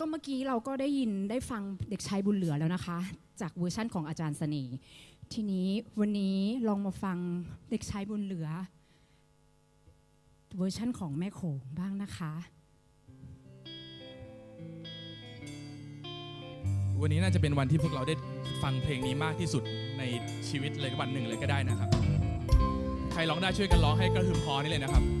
ก็เมื่อกี้เราก็ได้ยินได้ฟังเด็กชายบุญเหลือแล้วนะคะ จากเวอร์ชั่นของอาจารย์เสน่ห์ทีนี้วันนี้ลองมาฟังเด็กชายบุญเหลือ เวอร์ชั่นของแม่โขงบ้างนะคะ วันนี้น่าจะเป็นวันที่พวกเราได้ฟังเพลงนี้มากที่สุดในชีวิตเลยวันหนึ่งเลยก็ได้นะครับ ใครร้องได้ช่วยกันร้องให้กระหึ่มพอนี่เลยนะครับ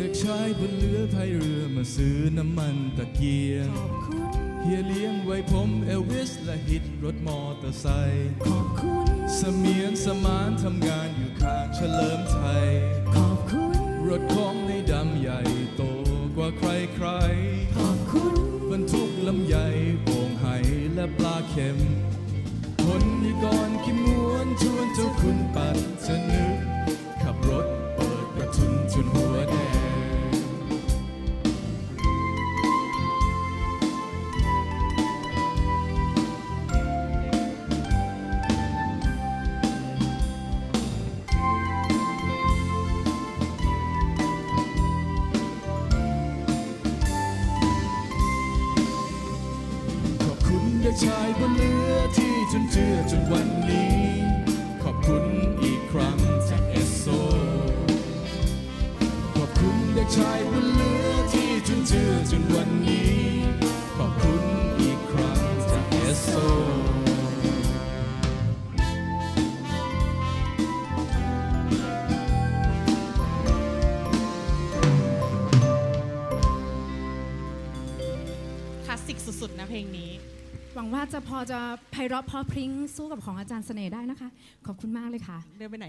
เด็กชายบนเรือพายเรือมาซื้อน้ำมันตะเกียงขอบคุณเฮียเลี้ยงไว้ผมเอลวิสและฮิตรถมอเตอร์ไซค์ขอบคุณเสมียนสมานทำงานอยู่ข้างเฉลิมไทย ขอบคุณ รถของในดำใหญ่โตกว่าใครใคร ขอบคุณๆบรรทุกลำใหญ่โป่งไห้และปลาเค็ม อบคุณเด็กชายบนเรือที่จนเจือจนวันนี้ ขอบคุณอีกครั้งจากเอสโซ ขอบคุณเด็กชายบนเรือที่จนเจือจนวันนี้ ขอบคุณอีกครั้งจากเอสโซคลาสสิกสุดๆนะเพลงนี้ หวังว่าจะพอจะไพเราะเพอพริ้งสู้กับของอาจารย์เสน่ห์ได้นะคะ ขอบคุณมากเลยค่ะ เดินไปไหน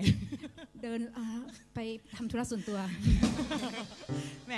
เดินอ่าไปทำธุระส่วนตัว แหม